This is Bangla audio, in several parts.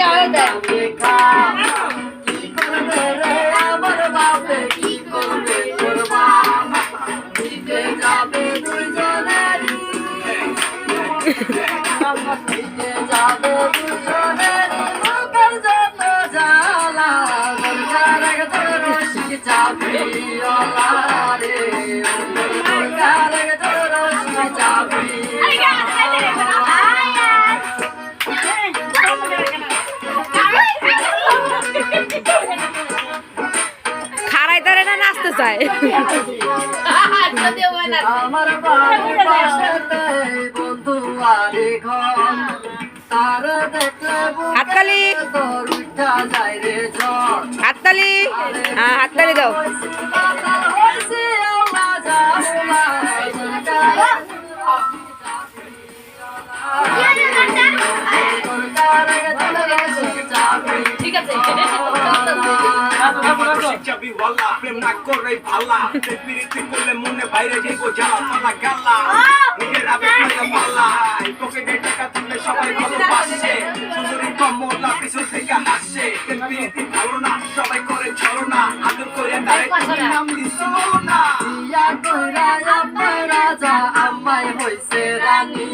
আজকে দেয় কি করবে রে? আমার বাপে কি করবে? তোর বাবা দিতে যাবে দুজনেরই দিতে যাবে চায় আমার হাততালি। যাবি ওয়াল্লা প্রেম না করে ভালা। প্রীতি করলে মনে বাইরে যাইবো জ্বালা পালা গালা। নিজের আবেগ পালা। পকেটে টাকা তুললে সবাই ভালোবাসে। সুন্দরী কমলা পিছন থেকে হাসে। প্রীতি ভালো না, সবাই করে ছলনা আদর করে ডাইরেক্ট নাম দিছো না। দিয়া কইরা আমার রাজা, আমায় হইছে রানী।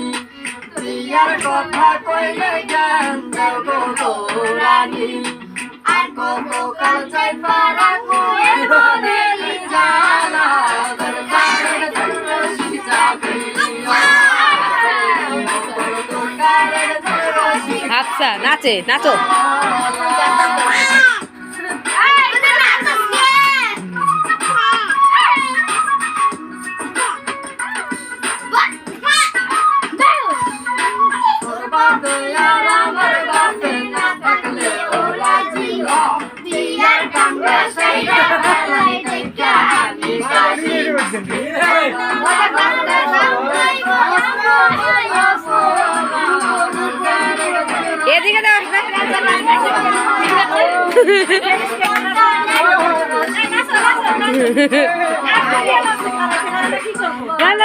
দিয়ার কথা কইলে জ্ঞান গো রানী আর কত কাল চাই আচ্ছা নাচে নাচো। তোর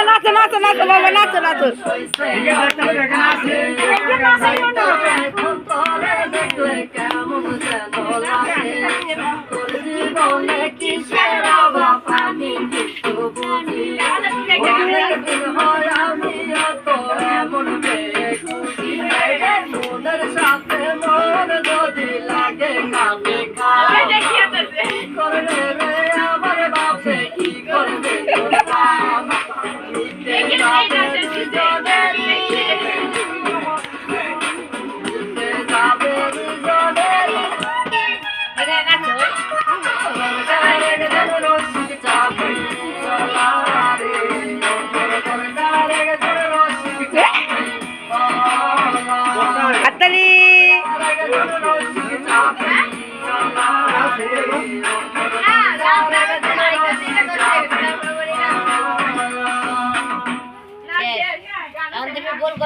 নাচো নাচো নাচো বাবা নাচো নাচো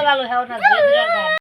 গোল গোল আলো হ্যাঁ না